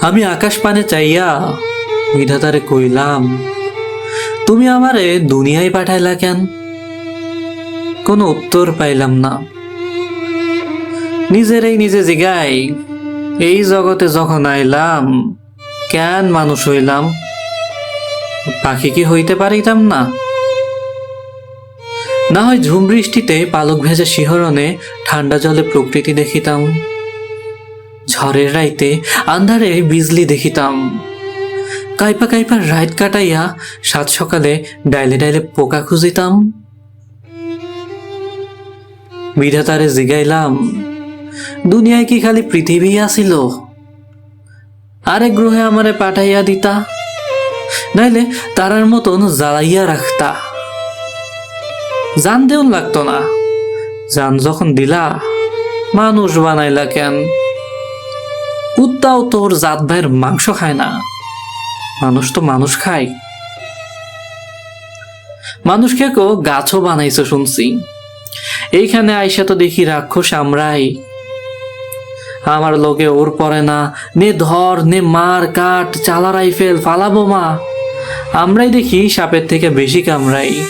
আমি আকাশ পানে চাইয়া বিধাতারে কইলাম তুমি আমারে দুনিয়ায় পাঠাইলা কেন? কোনো উত্তর পাইলাম না। নিজেরই নিজে জিগাই, এই জগতে যখন আইলাম, কেন মানুষ হইলাম? পাখি কি হইতে পারিতাম না? না হয় ঝুম বৃষ্টিতে পালক ভেজা শিহরণে ঠান্ডা জলে প্রকৃতি দেখিতাম। ঝড়ের রাইতে আন্ধারে বিজলি দেখিতাম। কাইপা কাইপা রাত কাটাইয়া সাত সকালে ডাইলে ডাইলে পোকা খুঁজিতাম। বিধাতারে জিগাইলাম, দুনিয়ায় কি খালি পৃথিবী আসিল আরেক গ্রহে আমারে পাঠাইয়া দিতা, নাইলে তারার মতন জ্বালাইয়া রাখতা। জান দেউন লাগতো না, জান যখন দিলা, মানুষ বানাইলা কেন? কুত্তাও তোর জাত ভাইয়ের মাংস খায় না। মানুষ তো মানুষ খায়। মানুষকে কো গাছও বানাইছো শুনছি। এইখানে আইসা তো দেখি রাক্ষস আমরাই। আমার লোকে ওর পরে না, নে ধর, নে মার, কাট, চালা রাইফেল, ফালাবো মা। আমরাই দেখি সাপের থেকে বেশি কামড়াই।